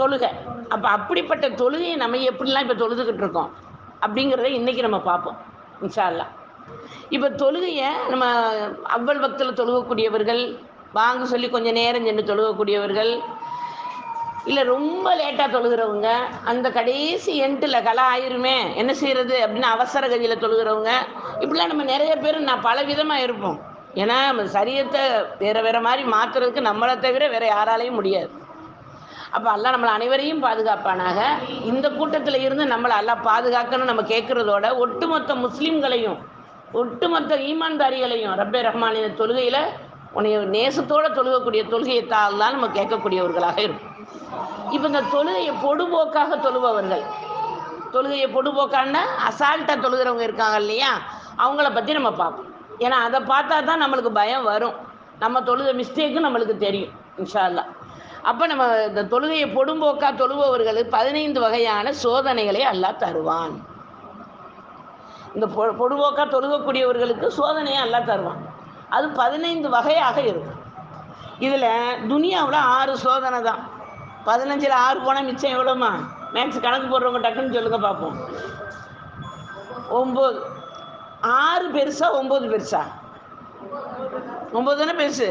தொழுகை. அப்போ அப்படிப்பட்ட தொழுகையை நம்ம எப்படிலாம் இப்போ தொழுதுகிட்டு இருக்கோம்? அப்படிங்கிறத இன்றைக்கி நம்ம பார்ப்போம். இன்ஷா அல்லாஹ் இப்போ தொழுகையை நம்ம அவ்வள் பக்தில் தொழுகக்கூடியவர்கள் வாங்க சொல்லி கொஞ்சம் நேரம் சென்று தொழுகக்கூடியவர்கள் இல்லை ரொம்ப லேட்டாக தொழுகிறவங்க அந்த கடைசி எண்டில் கலை ஆயிருமே என்ன செய்கிறது அப்படின்னு அவசர கதியில் தொழுகிறவங்க இப்படிலாம் நம்ம நிறைய பேர் நான் பல விதமாக இருப்போம். ஏன்னா நம்ம சரியத்தை வேறு வேறு மாதிரி மாற்றுறதுக்கு நம்மளை தவிர வேறு யாராலையும் முடியாது. அப்போ அல்லா நம்மளை அனைவரையும் பாதுகாப்பானாக. இந்த கூட்டத்தில் இருந்து நம்மளை எல்லாம் பாதுகாக்கணும்னு நம்ம கேட்குறதோட ஒட்டுமொத்த முஸ்லீம்களையும் ஒட்டுமொத்த ஈமான்தாரிகளையும் ரப்பே ரஹ்மானின் தொழுகையில் உன்னைய நேசத்தோடு தொழுகக்கூடிய தொழுகையை தான் நம்ம கேட்கக்கூடியவர்களாக இருக்கும். இப்போ இந்த தொழுகையை பொடுபோக்காக தொழுபவர்கள் தொழுகையை பொடுபோக்கான்னா அசால்ட்டாக தொழுகிறவங்க இருக்காங்க இல்லையா? அவங்கள பற்றி நம்ம பார்ப்போம். ஏன்னா அதை பார்த்தா தான் நம்மளுக்கு பயம் வரும். நம்ம தொழுத மிஸ்டேக்கும் நம்மளுக்கு தெரியும் இன்ஷா அல்லாஹ். அப்போ நம்ம இந்த தொழுகையை பொடும்போக்கா தொழுபவர்கள் பதினைந்து வகையான சோதனைகளை அல்லா தருவான். இந்த பொ பொடுபோக்கா தொழுகக்கூடியவர்களுக்கு சோதனையை அல்லா தருவான். அது பதினைந்து வகையாக இருக்கும். இதில் துனியாவில் ஆறு சோதனை தான். பதினஞ்சில் ஆறு போனால் மிச்சம் எவ்வளோமா மேக்ஸ் கணக்கு போடுறவங்க டக்குன்னு சொல்லுங்க பார்ப்போம் ஒம்பது. ஆறு பெருசா ஒம்பது பெருசா? ஒம்பது தானே பெருசு?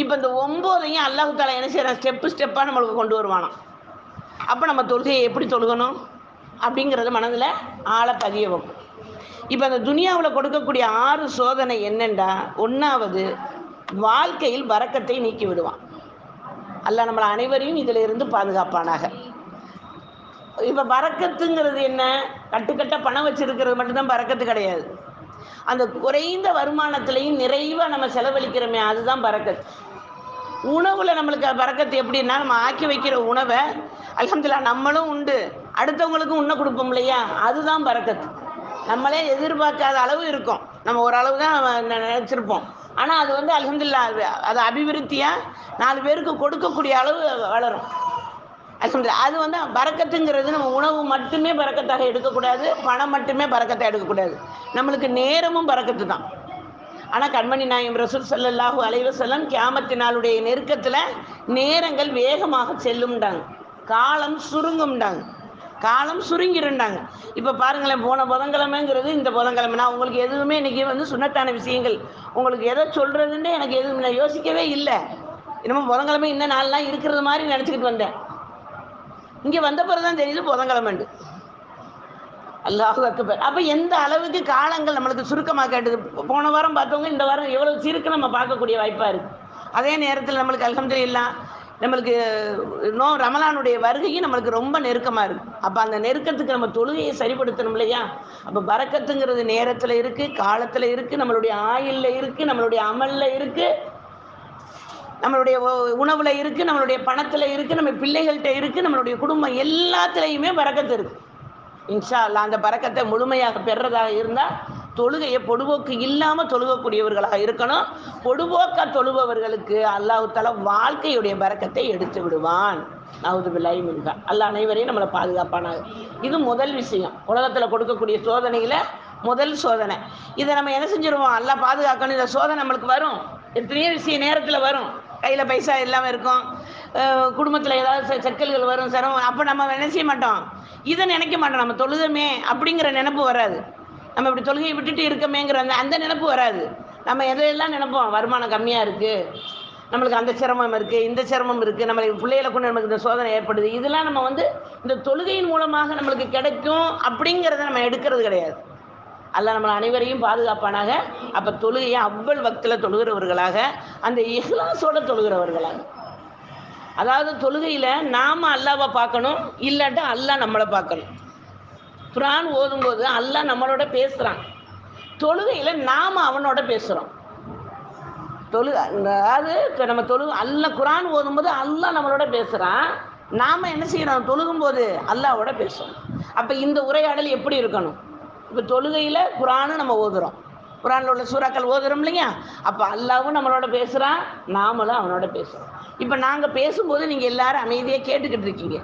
இப்போ இந்த ஒம்போதையும் அல்லாஹு தாலா என்ன செய்யறான் ஸ்டெப்பு ஸ்டெப்பாக நம்மளுக்கு கொண்டு வருவானாம். அப்போ நம்ம தொழுகையை எப்படி தொழுகணும்? அப்படிங்கிறத மனதில் ஆளை பதிய வைக்கும் இப்போ அந்த துனியாவில் கொடுக்கக்கூடிய ஆறு சோதனை என்னென்றா ஒன்றாவது வாழ்க்கையில் வரக்கத்தை நீக்கி விடுவான். அல்ல நம்மளை அனைவரையும் இதில் இருந்து பாதுகாப்பானாக. இப்போ பறக்கத்துங்கிறது என்ன? கட்டுக்கட்ட பணம் வச்சிருக்கிறது மட்டும்தான் பறக்கத்து கிடையாது. அந்த குறைந்த வருமானத்திலையும் நிறைவாக நம்ம செலவழிக்கிறோமே அதுதான் பறக்கத். உணவில் நம்மளுக்கு பறக்கத்து எப்படின்னா நம்ம ஆக்கி வைக்கிற உணவை அலமதுல்லா நம்மளும் உண்டு. அடுத்தவங்களுக்கும் உண்ண கொடுப்போம் இல்லையா? அதுதான் பறக்கத்து நம்மளே எதிர்பார்க்காத அளவு இருக்கும். நம்ம ஓரளவு தான் நினச்சிருப்போம். ஆனால் அது வந்து அலமதுல்லா அது அது அபிவிருத்தியாக நாலு பேருக்கு கொடுக்கக்கூடிய அளவு வளரும். சொல்றது அது வந்து பறக்கத்துங்கிறது நம்ம உணவு மட்டுமே பறக்கத்தாக எடுக்கக்கூடாது பணம் மட்டுமே பறக்கத்தை எடுக்கக்கூடாது. நம்மளுக்கு நேரமும் பறக்கத்து தான் ஆனால் கண்மணி நாயம் ரசூல் ஸல்லல்லாஹு அலைவசல்லம் கியாமத்தினாலுடைய நாளுடைய நெருக்கத்தில் நேரங்கள் வேகமாக செல்லும்டாங்க. காலம் சுருங்கும்டாங்க. காலம் சுருங்கிருந்தாங்க. இப்போ பாருங்களேன் போன புதன்கிழமைங்கிறது இந்த புதன்கிழமை. நான் உங்களுக்கு எதுவுமே இன்னைக்கு வந்து சுண்ணத்தான விஷயங்கள் உங்களுக்கு எதை சொல்கிறதுன்னு எனக்கு எதுவும் நான் யோசிக்கவே இல்லை. இன்னமும் புதன்கிழமை இந்த நாளெலாம் இருக்கிறது மாதிரி நினச்சிக்கிட்டு வந்தேன். இங்கே வந்த பிறகு தான் தெரியுது புதன்கிழமைண்டு. அல்லாஹு அக்பர். அப்போ எந்த அளவுக்கு காலங்கள் நம்மளுக்கு சுருக்கமாக கேட்டது? போன வாரம் பார்த்தவங்க இந்த வாரம் எவ்வளோ சிறுக்கு நம்ம பார்க்கக்கூடிய வாய்ப்பாக இருக்குது அதே நேரத்தில் நம்மளுக்கு அல்ஹம்துலில்லாஹ் நம்மளுக்கு இன்னும் ரமலானுடைய வருகையும் நம்மளுக்கு ரொம்ப நெருக்கமாக இருக்கு. அப்போ அந்த நெருக்கத்துக்கு நம்ம தொழுகையை சரிப்படுத்தணும் இல்லையா? அப்போ பறக்கத்துங்கிறது நேரத்தில் இருக்குது காலத்தில் இருக்குது நம்மளுடைய ஆயில்ல இருக்குது நம்மளுடைய அமலில் இருக்குது நம்மளுடைய உணவுல இருக்கு நம்மளுடைய பணத்துல இருக்கு நம்ம பிள்ளைகள்கிட்ட இருக்கு நம்மளுடைய குடும்பம் எல்லாத்துலேயுமே பறக்கத்து இருக்கு. இன்ஷா அல்லாஹ் அந்த பறக்கத்தை முழுமையாக பெறதாக இருந்தால் தொழுகையை பொடுபோக்கு இல்லாமல் தொழுகக்கூடியவர்களாக இருக்கணும். பொடுபோக்க தொழுபவர்களுக்கு அல்லாஹால வாழ்க்கையுடைய பறக்கத்தை எடுத்து விடுவான். நவுது பில்லாஹி அல்லா அனைவரையும் நம்மளை பாதுகாப்பானாங்க இது முதல் விஷயம். உலகத்தில் கொடுக்கக்கூடிய சோதனையில் முதல் சோதனை. இதை நம்ம என்ன செஞ்சிருவோம்? அல்லாஹ் பாதுகாக்கணும். இந்த சோதனை நம்மளுக்கு வரும். எத்தனையோ விஷயம் நேரத்தில் வரும். கையில் பைசா இல்லாமல் இருக்கும். குடும்பத்தில் ஏதாவது சிக்கல்கள் வரும் சிரமம். அப்போ நம்ம நினைச்சிய மாட்டோம்? இதை நினைக்க மாட்டோம். நம்ம தொழுதமே அப்படிங்கிற நினப்பு வராது. நம்ம இப்படி தொழுகையை விட்டுட்டு இருக்கமேங்கிற அந்த அந்த நினப்பு வராது. நம்ம எதையெல்லாம் நினைப்போம்? வருமானம் கம்மியாக இருக்குது நம்மளுக்கு அந்த சிரமம் இருக்குது இந்த சிரமம் இருக்குது நம்மளுக்கு பிள்ளைகளை கொண்டு நமக்கு இந்த சோதனை ஏற்படுது. இதெல்லாம் நம்ம வந்து இந்த தொழுகையின் மூலமாக நம்மளுக்கு கிடைக்கும் அப்படிங்கிறத நம்ம எடுக்கிறது கிடையாது. அல்லாஹ் நம்மளை அனைவரையும் பாதுகாப்பானாக. அப்போ தொழுகையை அவ்வள் வக்தில் தொழுகிறவர்களாக அந்த இஹ்லாஸோட தொழுகிறவர்களாக. அதாவது தொழுகையில் நாம அல்லாவை பார்க்கணும் இல்லாட்டா அல்லாஹ் நம்மளை பார்க்கணும். குரான் ஓதும்போது அல்லாஹ் நம்மளோட பேசுகிறான் தொழுகையில் நாம் அவனோட பேசுகிறோம் தொழு அதாவது இப்போ நம்ம தொழு அல்ல குரான் ஓதும்போது அல்லா நம்மளோட பேசுகிறான் நாம் என்ன செய்யணும்? தொழுகும்போது அல்லாவோட பேசுகிறோம் அப்போ இந்த உரையாடல் எப்படி இருக்கணும்? இப்போ தொழுகையில் குரானும் நம்ம ஓதுறோம். குரானில் உள்ள சூறாக்கள் ஓதுறோம் இல்லையா அப்போ அல்லாவும் நம்மளோட பேசுகிறான் நாமளும் அவனோட பேசுகிறோம் இப்போ நாங்கள் பேசும்போது நீங்கள் எல்லாரும் அமைதியாக கேட்டுக்கிட்டு இருக்கீங்க.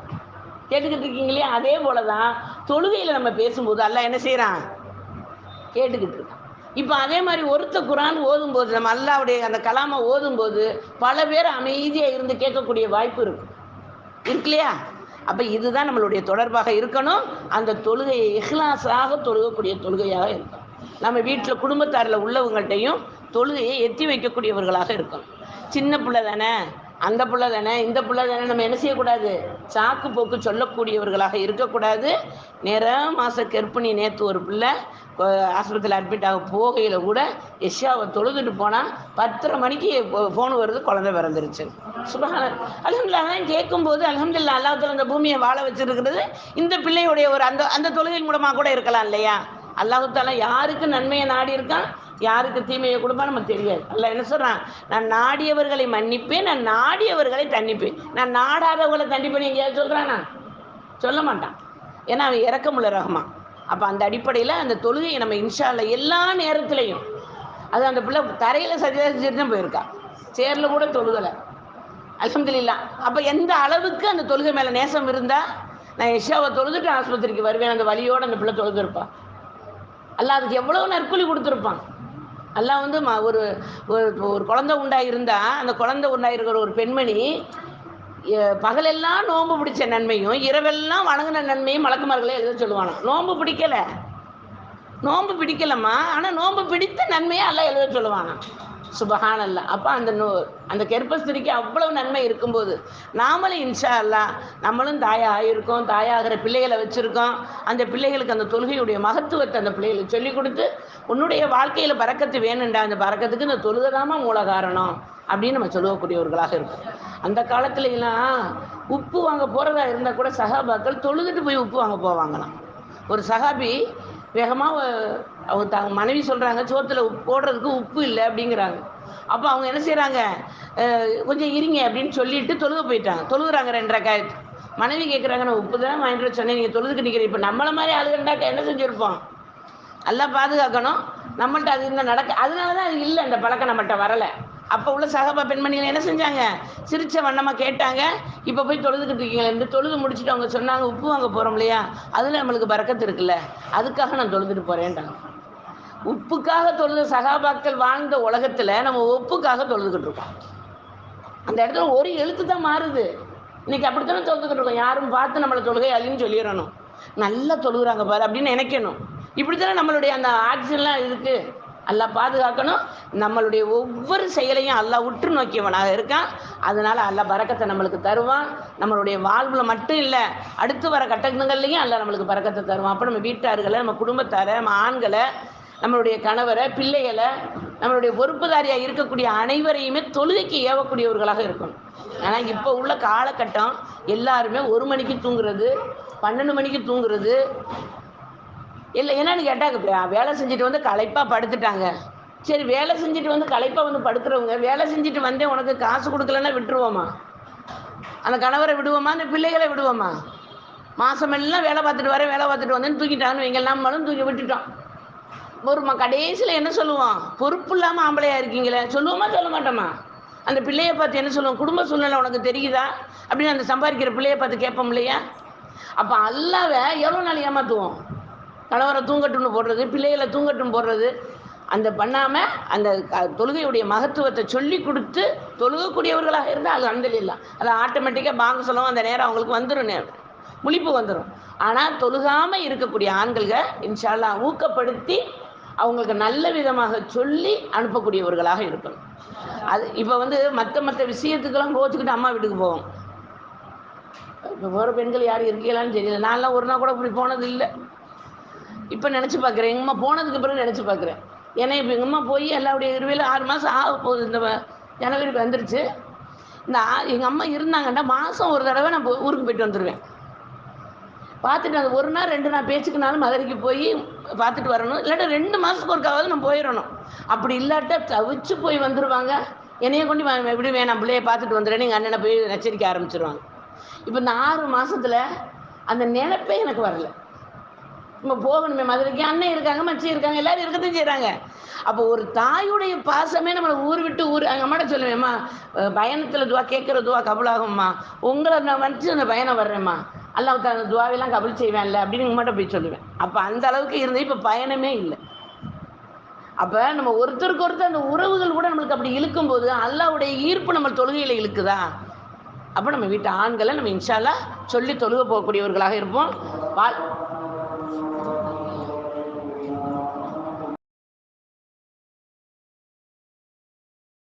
கேட்டுக்கிட்டு இருக்கீங்க இல்லையா? அதே போல தான் தொழுகையில் நம்ம பேசும்போது அல்லாஹ் என்ன செய்கிறான் கேட்டுக்கிட்டு இருக்கான். இப்போ அதே மாதிரி ஒருத்த குரான் ஓதும்போது நம்ம அல்லாவுடைய அந்த கலாமை ஓதும்போது பல பேர் அமைதியாக இருந்து கேட்கக்கூடிய வாய்ப்பு இருக்கு. இருக்கு இல்லையா? அப்போ இதுதான் நம்மளுடைய தொடர்பாக இருக்கணும். அந்த தொழுகையை இஹ்லாஸாக தொழுகக்கூடிய தொழுகையாக இருக்கணும். நம்ம வீட்டில் குடும்பத்தாரில் உள்ளவங்கள்ட்டையும் தொழுகையை எத்தி வைக்கக்கூடியவர்களாக இருக்கணும். சின்ன பிள்ளை தானே? அந்த பிள்ளை தானே இந்த பிள்ளை தானே நம்ம என்ன செய்யக்கூடாது? சாக்கு போக்கு சொல்லக்கூடியவர்களாக இருக்கக்கூடாது. நேரம் மாத கற்பிணி நேற்று ஒரு பிள்ளை ஆஸ்பத்திரியில் அட்மிட் ஆக போகையில் கூட எஷாவை தொழுதுட்டு போனால் பத்தரை மணிக்கு ஃபோன் வருது குழந்தை பிறந்துருச்சு. சுபகான அலமதுல்லா தான் கேட்கும்போது அலமதுல்லா அல்லாஹத்தில் அந்த பூமியை வாழ வச்சிருக்கிறது இந்த பிள்ளையுடைய ஒரு அந்த அந்த தொழுகை மூலமாக கூட இருக்கலாம் இல்லையா? அல்லாஹால யாருக்கு நன்மையை நாடி இருக்கான்? யாருக்கு தீமையை கொடுப்பா நமக்கு தெரியாது. அல்ல என்ன சொல்றான்? நான் நாடியவர்களை மன்னிப்பேன் நான் நாடியவர்களை தண்டிப்பேன். நான் நாடாதவர்களை தண்டிப்பேன் எங்கேயாவது சொல்றானா? சொல்ல மாட்டான். ஏன்னா அவன் இறக்கமுள்ள ரகமா அப்போ அந்த அடிப்படையில் அந்த தொழுகையை நம்ம இன்ஷால்ல எல்லா நேரத்துலையும். அது அந்த பிள்ளை தரையில் சஜிதான் தான் போயிருக்கா. சேரில் கூட தொழுகலை. அல்ஹம்துலில்லா. அப்போ எந்த அளவுக்கு அந்த தொழுகை மேலே நேசம் இருந்தால் நான் இஷாவை தொழுதுட்டு ஆஸ்பத்திரிக்கு வருவேன். அந்த வழியோடு அந்த பிள்ளை தொழுதுருப்பா அல்லாஹ் அதுக்கு எவ்வளோ நற்கூலி கொடுத்துருப்பான். அல்லாஹ் வந்து ஒரு ஒரு ஒரு குழந்தை உண்டாயிருந்தா அந்த குழந்தை உண்டாயிருக்கிற ஒரு பெண்மணி எ- பகலெல்லாம் நோன்பு பிடிச்ச நன்மையும் இரவெல்லாம் வணங்கின நன்மையும் மலக்குமார்களே எழுத சொல்லுவானா நோன்பு பிடிக்கல. நோன்பு பிடிக்கலம்மா ஆனால் நோன்பு பிடித்த நன்மையை எல்லாம் எழுத சொல்லுவானா சுபஹானல்ல. அப்போ அந்த நோ அந்த கெர்ப்பஸ்திரிக்கு அவ்வளவு நன்மை இருக்கும்போது நாமளும் இன்ஷா அல்லா நம்மளும் தாயாக இருக்கோம் தாயாகிற பிள்ளைகளை வச்சுருக்கோம். அந்த பிள்ளைகளுக்கு அந்த தொழுகையுடைய மகத்துவத்தை அந்த பிள்ளைகளுக்கு சொல்லிக் கொடுத்து உன்னுடைய வாழ்க்கையில் பறக்கத்து வேணுண்டா அந்த பறக்கத்துக்கு இந்த தொழுகைதாம்மா மூல காரணம் அப்படின்னு நம்ம சொல்லக்கூடியவர்களாக இருக்கும். அந்த காலத்துல எல்லாம் உப்பு வாங்க போகிறதா இருந்தால் கூட சகாபாக்கள் தொழுதுட்டு போய் உப்பு வாங்க போவாங்களாம். ஒரு சகாபி வேகமாக அவங்க தாங்க மனைவி சொல்கிறாங்க சோத்தில் உப்பு போடுறதுக்கு உப்பு இல்லை அப்படிங்கிறாங்க. அப்போ அவங்க என்ன செய்கிறாங்க கொஞ்சம் இருங்க அப்படின்னு சொல்லிட்டு தொழுக போயிட்டாங்க. தொழுகிறாங்க ரெண்டரை காயத்து மனைவி கேட்குறாங்க நான் உப்பு தான் வாங்கிட்டு வர சொன்னேன் நீங்கள் தொழுதுக்கு நிற்கிறீங்க இப்போ நம்மளை மாதிரி ஆளுகண்டாக்க என்ன செஞ்சுருப்போம்? எல்லாம் பாதுகாக்கணும். நம்மள்ட்ட அது இந்த நடக்க அதனால தான் அது இல்லை அந்த பழக்கம் நம்மள்ட்ட வரலை. அப்போ உள்ள சகபா பெண்மணிகள் என்ன செஞ்சாங்க? சிரிச்ச வண்ணமாக கேட்டாங்க. இப்போ போய் தொழுதுகிட்டு இருக்கீங்களே இந்த தொழுது முடிச்சுட்டு அவங்க சொன்னாங்க உப்பு வாங்க போகிறோம் இல்லையா? அதில் நம்மளுக்கு பறக்கத்து இருக்குல்ல. அதுக்காக நான் தொழுதுட்டு போகிறேன்ட்டாங்க உப்புக்காக தொழுது சகாபாக்கள் வாழ்ந்த உலகத்தில் நம்ம உப்புக்காக தொழுதுகிட்டு இருக்கோம். அந்த இடத்துல ஒரு எழுத்து தான் மாறுது. இன்னைக்கு அப்படித்தானே தொழுதுகிட்டு இருக்கோம். யாரும் பார்த்து நம்மளை தொழுகை அழின்னு சொல்லிடணும். நல்லா தொழுகிறாங்க பாரு அப்படின்னு நினைக்கணும். இப்படித்தானே நம்மளுடைய அந்த ஆக்சிஜன்லாம் இருக்கு. அல்லா பாதுகாக்கணும். நம்மளுடைய ஒவ்வொரு செயலையும் அல்லா உற்று நோக்கியவனாக இருக்கான். அதனால அல்லா பறக்கத்தை நம்மளுக்கு தருவான். நம்மளுடைய வாழ்வில் மட்டும் இல்லை அடுத்து வர கட்டங்கள்லையும் அல்லா நம்மளுக்கு பறக்கத்தை தருவான். அப்போ நம்ம வீட்டார்களை நம்ம குடும்பத்தாரை நம்ம ஆண்களை நம்மளுடைய கணவரை பிள்ளைகளை நம்மளுடைய பொறுப்புதாரியாக இருக்கக்கூடிய அனைவரையுமே தொழுகைக்கு ஏவக்கூடியவர்களாக இருக்கணும். ஆனால் இப்போ உள்ள காலகட்டம் எல்லாருமே ஒரு மணிக்கு தூங்குறது பன்னெண்டு மணிக்கு தூங்குறது. இல்லை என்னன்னு கேட்டாங்க வேலை செஞ்சுட்டு வந்து களைப்பாக படுத்துட்டாங்க. சரி வேலை செஞ்சுட்டு வந்து களைப்பாக வந்து படுக்கிறவங்க வேலை செஞ்சுட்டு வந்தே உனக்கு காசு கொடுக்கலன்னா விட்டுருவோமா? அந்த கணவரை விடுவோமா? அந்த பிள்ளைகளை விடுவோமா? மாதமெல்லாம் வேலை பார்த்துட்டு வரேன் வேலை பார்த்துட்டு வந்தேன்னு தூக்கிட்டாங்கன்னு வைங்க நம்மளும் தூக்கி விட்டுட்டோம். ஒரு கடைசியில் என்ன சொல்லுவோம் பொறுப்பு இல்லாமல் ஆம்பளையா இருக்கீங்களே. சொல்லுவோமா சொல்ல மாட்டோமா? அந்த பிள்ளையை பார்த்து என்ன சொல்லுவோம் குடும்ப சூழ்நிலை உனக்கு தெரியுதா? அப்படின்னு அந்த சம்பாதிக்கிற பிள்ளையை பார்த்து கேட்போம் இல்லையா? அப்போ அல்லாவை எவ்வளோ நாள் ஏமாற்றுவோம் கணவரை தூங்கட்டும்னு போடுறது பிள்ளைகளை தூங்கட்டும் போடுறது. அந்த பண்ணாமல் அந்த தொழுகையுடைய மகத்துவத்தை சொல்லி கொடுத்து தொழுகக்கூடியவர்களாக இருந்தால் அது அந்தலில்லாம் அது ஆட்டோமேட்டிக்காக பாங்க சொல்லவும் அந்த நேரம் அவங்களுக்கு வந்துடும் நேரம். முழிப்பு வந்துடும் ஆனால் தொழுகாமல் இருக்கக்கூடிய ஆண்கள்க இன்ஷால்லாம் ஊக்கப்படுத்தி அவங்களுக்கு நல்ல விதமாக சொல்லி அனுப்பக்கூடியவர்களாக இருக்கணும். அது இப்போ வந்து மற்ற மற்ற விஷயத்துக்கெல்லாம் கோச்சுக்கிட்டு அம்மா வீட்டுக்கு போவோம். இப்போ போகிற பெண்கள் யாரும் இருக்கீங்களான்னு தெரியல. நான்லாம் ஒரு நாள் கூட இப்படி போனது இல்லை. இப்போ நினச்சி பார்க்குறேன் எங்கம்மா போனதுக்கு பிறகு நினச்சி பார்க்குறேன் ஏன்னா இப்போ எங்கம்மா போய் எல்லாருடைய இருவையில் ஆறு மாதம் ஆக போகுது. இந்த ஜனவரி வந்துருச்சு. இந்த எங்கள் அம்மா இருந்தாங்கன்னா மாதம் ஒரு தடவை நான் ஊருக்கு போயிட்டு வந்துடுவேன் பார்த்துட்டு அந்த ஒரு நாள் ரெண்டு நாள் பேச்சுக்குனாலும் மதுரைக்கு போய் பார்த்துட்டு வரணும். இல்லாட்டா ரெண்டு மாதத்துக்கு ஒருக்காவது நம்ம போயிடணும் அப்படி இல்லாட்டா தவிச்சு போய் வந்துடுவாங்க என்னைய கொண்டு எப்படி வேணாம் பிள்ளைய பார்த்துட்டு வந்துடுறேன் எங்கள் அண்ணனை போய் நச்சரிக்க ஆரம்பிச்சிருவாங்க. இப்போ இந்த ஆறு மாதத்தில் அந்த நினைப்பே எனக்கு வரல. நம்ம போகணுமே மதுரைக்கு அண்ணன் இருக்காங்க மச்சி இருக்காங்க எல்லாரும் இருக்கத்தையும் செய்கிறாங்க அப்போ ஒரு தாயுடைய பாசமே நம்மளை ஊர் விட்டு ஊர் எங்கள் அம்மாட்ட சொல்லுவேம்மா பயணத்தில் இதுவாக துவா கேட்குற துவா உங்களை நான் வந்து அந்த பயணம் வர்றேம்மா. அல்லாஹ் அந்த துவாவெல்லாம் கபுல் செய்வேன்ல அப்படின்னு மட்டும் போய் சொல்லுவேன். அப்போ அந்த அளவுக்கு இருந்து இப்போ பயணமே இல்லை. அப்போ நம்ம ஒருத்தருக்கு ஒருத்தர் அந்த உறவுகள் கூட நம்மளுக்கு அப்படி இழுக்கும்போது அல்லாவுடைய ஈர்ப்பு நம்ம தொழுகையில் இழுக்குதா? அப்போ நம்ம வீட்டு ஆண்களை நம்ம இன்ஷால்லா சொல்லி தொழுக போகக்கூடியவர்களாக இருப்போம். வாழ்